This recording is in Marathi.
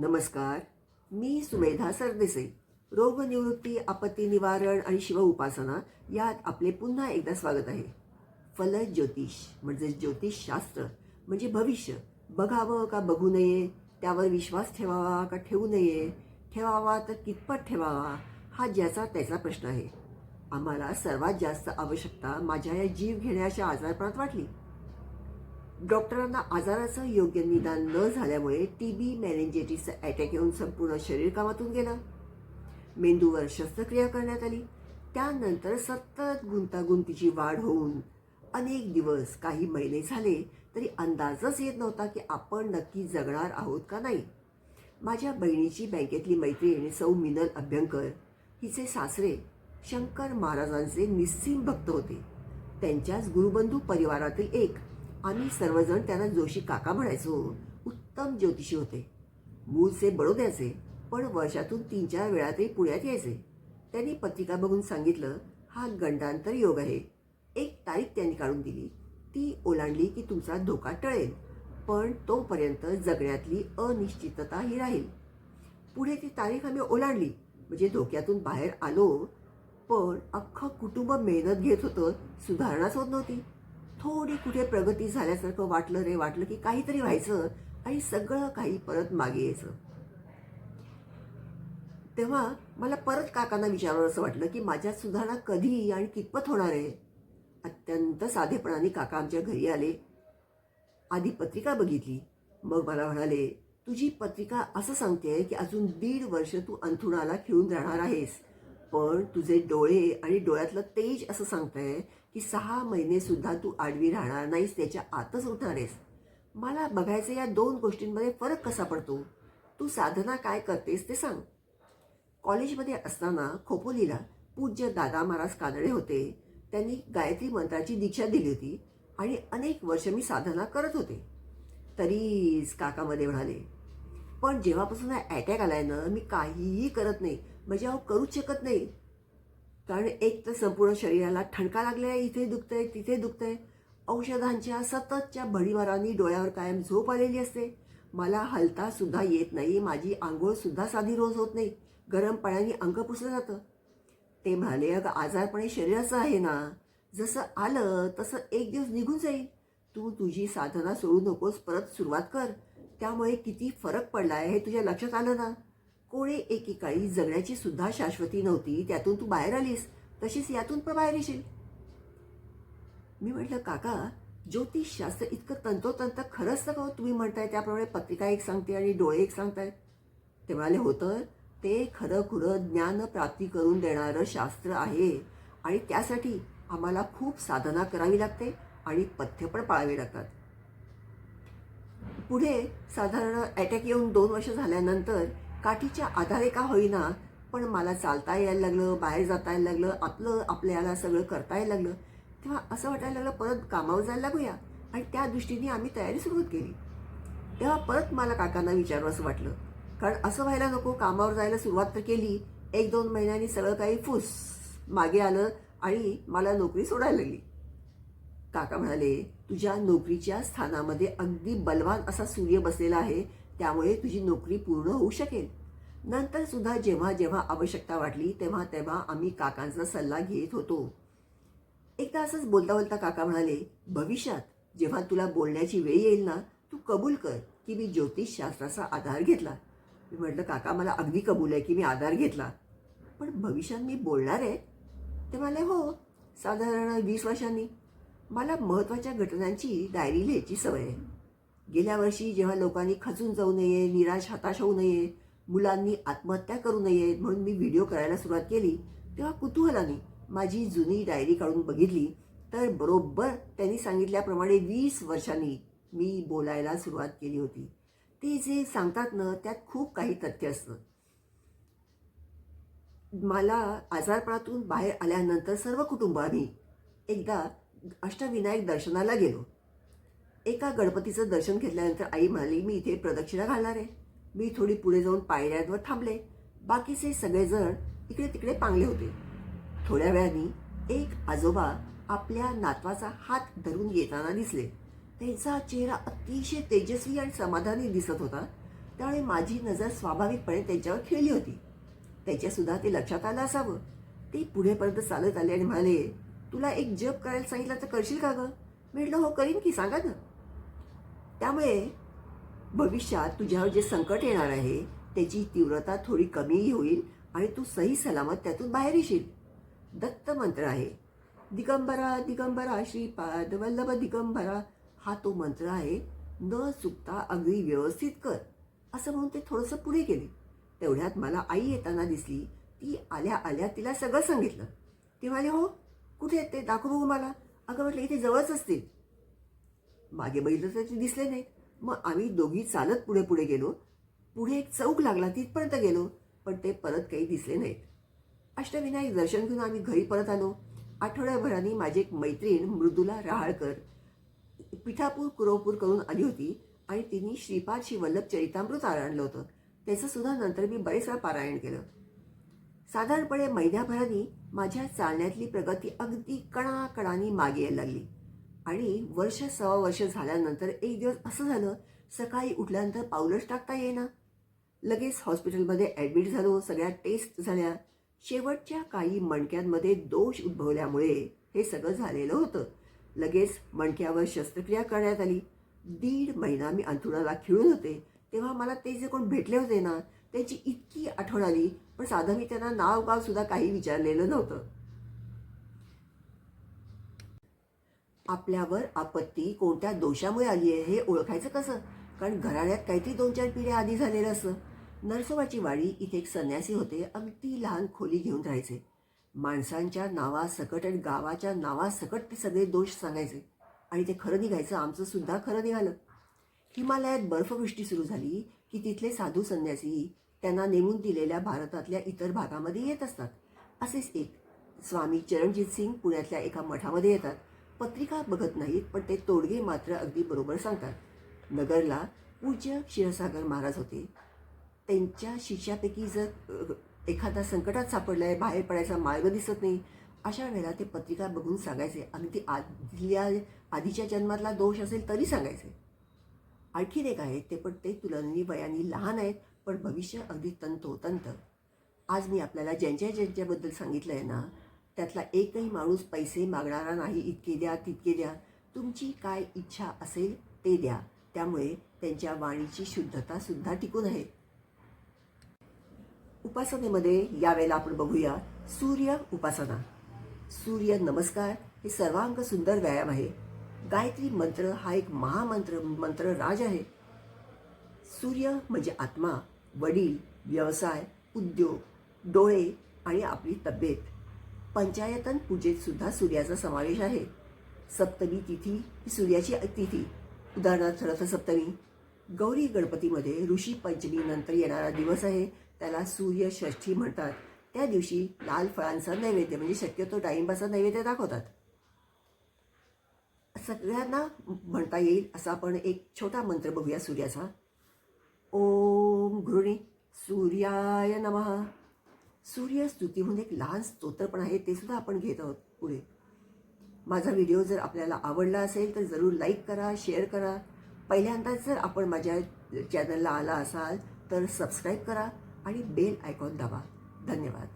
नमस्कार. मी सुमेधा सरदेसाई. रोगनिवृत्ती आपत्ती निवारण आणि शिव उपासना यात आपले पुन्हा एकदा स्वागत आहे. फल ज्योतिष म्हणजे ज्योतिषशास्त्र म्हणजे भविष्य. बघावं का बघू नये? त्यावर विश्वास ठेवावा का ठेवू नये? ठेवावा तर कितपत ठेवावा? हा ज्याचा त्याचा प्रश्न आहे. आम्हाला सर्वात जास्त आवश्यकता माझ्या या जीव घेण्याच्या आजारपणात वाटली. डॉक्टरांना आजाराचं योग्य निदान न झाल्यामुळे टी बी मॅनेंजेटिसचा अटॅक येऊन संपूर्ण शरीर कामातून गेलं. मेंदूवर शस्त्रक्रिया करण्यात आली. त्यानंतर सतत गुंतागुंतीची वाढ होऊन अनेक दिवस काही महिने झाले तरी अंदाजच येत नव्हता की आपण नक्की जगणार आहोत का नाही. माझ्या बहिणीची बँकेतली मैत्रीण सौ मिनल अभ्यंकर हिचे सासरे शंकर महाराजांचे निस्सीम भक्त होते. त्यांच्याच गुरुबंधू परिवारातील एक आम्ही सर्वजण त्यांना जोशी काका म्हणायचो. उत्तम ज्योतिषी होते. मूळचे बडोद्याचे पण वर्षातून तीन चार वेळा ते पुण्यात यायचे. त्यांनी पत्रिका बघून सांगितलं हा गंडांतर योग आहे. एक तारीख त्यांनी काढून दिली. ती ओलांडली की तुमचा धोका टळेल पण तोपर्यंत जगण्यातली अनिश्चितता ही राहील. पुढे ती तारीख आम्ही ओलांडली म्हणजे धोक्यातून बाहेर आलो पण अख्खं कुटुंब मेहनत घेत होतं सुधारणाच होत नव्हती. थोडी कुठे प्रगती झाल्यासारखं वाटलं रे वाटलं की काहीतरी व्हायचं आणि सगळं काही परत मागे यायचं. तेव्हा मला परत काकांना विचारावं असं वाटलं की माझ्यात सुधारणा कधी आणि कितपत होणार आहे? अत्यंत साधेपणाने काका आमच्या घरी आले. आधी पत्रिका बघितली. मग मला म्हणाले तुझी पत्रिका असं सांगते की अजून दीड वर्ष तू अंथरुणाला खिळून राहणार आहेस. पण तुझे डोळे आणि डोळ्यातलं तेज असं सांगतंय की सहा महिने सुद्धा तू आडवी राहणार नाहीस त्याच्या आतच होणार आहेस मला बघायचं या दोन गोष्टींमध्ये फरक कसा पडतो? तू साधना काय करतेस ते सांग. कॉलेजमध्ये असताना खोपोलीला पूज्य दादा महाराज कानडे होते. त्यांनी गायत्री मंत्राची दीक्षा दिली होती आणि अनेक वर्ष मी साधना करत होते. तरीच काकामध्ये म्हणाले पण जेव्हापासून हा अटॅक आलाय ना मी काहीही करत नाही. म्हणजे अहो करूच शकत नाही. कारण एक तर संपूर्ण शरीराला ठणका लागलेला आहे इथे आहे तिथे दुखतंय. औषधांच्या सततच्या भडीमारांनी डोळ्यावर कायम झोप आलेली असते. मला हलतासुद्धा येत नाही माझी आंघोळसुद्धा साधी रोज होत नाही. गरम पाण्याने अंग पुसलं जातं. ते म्हणाले अगं आजारपणे शरीराचं आहे ना. जसं आलं तसं एक दिवस निघून जाईल. तू तुझी साधना सोडू नकोस परत सुरुवात कर. त्यामुळे किती फरक पडला आहे हे तुझ्या लक्षात आलं ना? कोणी एकेकाळी जगण्याची सुद्धा शाश्वती नव्हती. त्यातून तू बाहेर आलीस तशीच यातून पण बाहेर येशील. मी म्हटलं काका ज्योतिषशास्त्र इतकं तंतोतंत खरंच तर का तुम्ही म्हणताय त्याप्रमाणे पत्रिका एक सांगते आणि डोळे एक सांगताय. ते म्हणाले होतं ते खरं खुरं ज्ञान प्राप्ती करून देणारं शास्त्र आहे आणि त्यासाठी आम्हाला खूप साधना करावी लागते आणि पथ्य पण पाळावी लागतात. पुढे साधारण अटॅक येऊन दोन वर्ष झाल्यानंतर काठीच्या आधारे का होईना पण मला चालता यायला लागलं बाहेर जाता यायला लागलं आपलं आपल्याला सगळं करता यायला लागलं. तेव्हा असं वाटायला लागलं परत कामावर जायला लागूया. आणि त्या दृष्टीने आम्ही तयारी सुरुवात केली. तेव्हा परत मला काकांना विचारावं असं वाटलं. कारण असं व्हायला नको कामावर जायला सुरुवात तर केली. एक दोन महिन्यांनी सगळं काही फुस मागे आलं आणि मला नोकरी सोडायला लागली. काका म्हणाले तुझ्या नोकरीच्या स्थानामध्ये अगदी बलवान असा सूर्य बसलेला आहे. त्यामुळे तुझी नोकरी पूर्ण होऊ शकेल. नंतर सुद्धा जेव्हा जेव्हा आवश्यकता वाटली तेव्हा तेव्हा आम्ही काकांचा सल्ला घेत होतो. एकदा असंच बोलता बोलता काका म्हणाले भविष्यात जेव्हा तुला बोलण्याची वेळ येईल ना तू कबूल कर की मी ज्योतिषशास्त्राचा आधार घेतला. मी म्हटलं काका मला अगदी कबूल आहे की मी आधार घेतला. पण भविष्यात मी बोलणार आहे? ते म्हणाले हो साधारण वीस वर्षांनी. मला महत्त्वाच्या घटनांची डायरी लिहायची सवय आहे. गेल्या वर्षी जेव्हा लोकांनी खचून जाऊ नये निराश हताश होऊ नये मुलांनी आत्महत्या करू नये म्हणून मी व्हिडिओ करायला सुरुवात केली तेव्हा कुतूहलाने माझी जुनी डायरी काढून बघितली. तर बरोबर त्यांनी सांगितल्याप्रमाणे वीस वर्षांनी मी बोलायला सुरुवात केली होती. ते जे सांगतात ना त्यात खूप काही तथ्य असतं. मला आजारपणातून बाहेर आल्यानंतर सर्व कुटुंबांनी एकदा अष्टविनायक दर्शनाला गेलो. एका गणपतीचं दर्शन घेतल्यानंतर आई म्हणाली मी इथे प्रदक्षिणा घालणार आहे. मी थोडी पुढे जाऊन पायऱ्यांवर थांबले. बाकीचे सगळेजण इकडे तिकडे पांगले होते. थोड्या वेळाने एक आजोबा आपल्या नातवाचा हात धरून येताना दिसले. त्यांचा चेहरा अतिशय तेजस्वी आणि समाधानी दिसत होता. त्यामुळे माझी नजर स्वाभाविकपणे त्यांच्यावर खेळली होती. त्याच्यासुद्धा ते लक्षात आलं असावं. ते पुढेपर्यंत चालत आले आणि म्हणाले तुला एक जप करायला सांगितलं तर करशील का गं? म्हटलं हो करीन की सांगा ना. त्यामुळे भविष्यात तुझ्यावर जे संकट येणार आहे त्याची तीव्रता थोडी कमी होईल आणि तू सही सलामत त्यातून बाहेर येशील. दत्त मंत्र आहे. दिगंबरा दिगंबरा श्रीपाद वल्लभ दिगंबरा हा तो मंत्र आहे. न चुकता अगदी व्यवस्थित कर. असं म्हणून ते थोडंसं पुढे गेले. तेवढ्यात मला आई येताना दिसली. ती आल्या आल्या तिला सगळं सांगितलं. ती म्हणाली हो कुठे आहेत ते? मला. अगं म्हटलं इथे जवळच असतील. मागे बघितलं तर ते दिसले नाहीत. मग आम्ही दोघी चालत पुढे पुढे गेलो. पुढे एक चौक लागला तिथपर्यंत गेलो. पण ते परत काही दिसले नाहीत. अष्टविनायक दर्शन घेऊन आम्ही घरी परत आलो. आठवड्याभराने माझी एक मैत्रीण मृदुला राहाळकर पिठापूर कुरवपूर करून आली होती आणि तिने श्रीपाद श्री वल्लभ चरितामृत आणलं होतं. त्याचंसुद्धा नंतर मी बरेच वेळा पारायण केलं. साधारणपणे महिन्याभराने माझ्या चालण्यातली प्रगती अगदी कणाकणाने मागे यायला लागली. आणि वर्ष सव्वा वर्ष झाल्यानंतर एक दिवस असं झालं सकाळी उठल्यानंतर पाऊलच टाकता येईना. लगेच हॉस्पिटलमध्ये ॲडमिट झालो सगळ्या टेस्ट झाल्या. शेवटच्या काही मणक्यांमध्ये दोष उद्भवल्यामुळे हे सगळं झालेलं होतं. लगेच मणक्यावर शस्त्रक्रिया करण्यात आली. दीड महिना मी अंथरुणाला खिळून होते. तेव्हा मला ते जे कोण भेटले होते ना त्याची इतकी आठवण आली पण साधं मी त्यांना नाव गावसुद्धा काही विचारलेलं नव्हतं. आपल्यावर आपत्ती कोणत्या दोषामुळे आली आहे हे ओळखायचं कसं? कारण घराण्यात काहीतरी दोन चार पिढ्या आधी झालेलं असं. नरसोबाची वाडी इथे एक संन्यासी होते अगदी लहान खोली घेऊन राहायचे. माणसांच्या नावासकट आणि गावाच्या नावासकट ते सगळे दोष सांगायचे. आणि ते खरं निघायचं आमचं सुद्धा खरं निघालं. हिमालयात बर्फवृष्टी सुरू झाली की तिथले साधू संन्यासी त्यांना नेमून दिलेल्या भारतातल्या इतर भागामध्ये येत असतात. असेच एक. स्वामी चरणजित सिंग पुण्यातल्या एका मठामध्ये येतात. पत्रिका बघत नाहीत पण ते तोडगे मात्र अगदी बरोबर सांगतात. नगरला पूज्य क्षीरसागर महाराज होते. त्यांच्या शिष्यापैकी जर एखादा संकटात सापडलाय बाहेर पडायचा मार्ग दिसत नाही अशा वेळेला ते पत्रिका बघून सांगायचे आणि ती आधल्या आधीच्या जन्मातला दोष असेल तरी सांगायचे. आणखीन एक आहे ते पण ते तुलनेने वयाने लहान आहेत पण भविष्य अगदी तंतोतंत. आज मी आपल्याला ज्यांच्या ज्यांच्याबद्दल सांगितलं आहे ना त्यातला एकही माणूस पैसे मागणारा नाही इतके द्या तितके द्या. तुमची काय इच्छा असेल ते द्या. त्यामुळे त्यांच्या वाणीची शुद्धता सुद्धा टिकून आहे. उपासनेमध्ये यावेळेला आपण बघूया सूर्य उपासना. सूर्य नमस्कार हे सर्वांग सुंदर व्यायाम आहे. गायत्री मंत्र हा एक महामंत्र मंत्र राज आहे. सूर्य म्हणजे आत्मा वडील व्यवसाय उद्योग डोळे आणि आपली तब्येत. पंचायतन पूजेत सुद्धा सूर्याचा समावेश आहे. सप्तमी तिथी ही सूर्याची तिथी. उदाहरणार्थ रथसप्तमी गौरी गणपतीमध्ये ऋषी पंचमीनंतर येणारा दिवस आहे. त्याला सूर्य षष्ठी म्हणतात. त्या दिवशी लाल फळांचा नैवेद्य म्हणजे शक्यतो डाळिंबाचा नैवेद्य दाखवतात. सगळ्यांना म्हणता येईल असा आपण एक छोटा मंत्र बघूया सूर्याचा. ओम घृणी सूर्याय नमः. सूर्यस्तुती म्हणून एक लहान स्तोत्र पण आहे ते सुद्धा आपण घेत आहोत पुढे. माझा व्हिडिओ जर आपल्याला आवडला असेल तर जरूर लाईक करा शेअर करा. पहिल्यांदाच जर आपण माझ्या चॅनलला आला असाल तर सबस्क्राईब करा आणि बेल आयकॉन दाबा. धन्यवाद.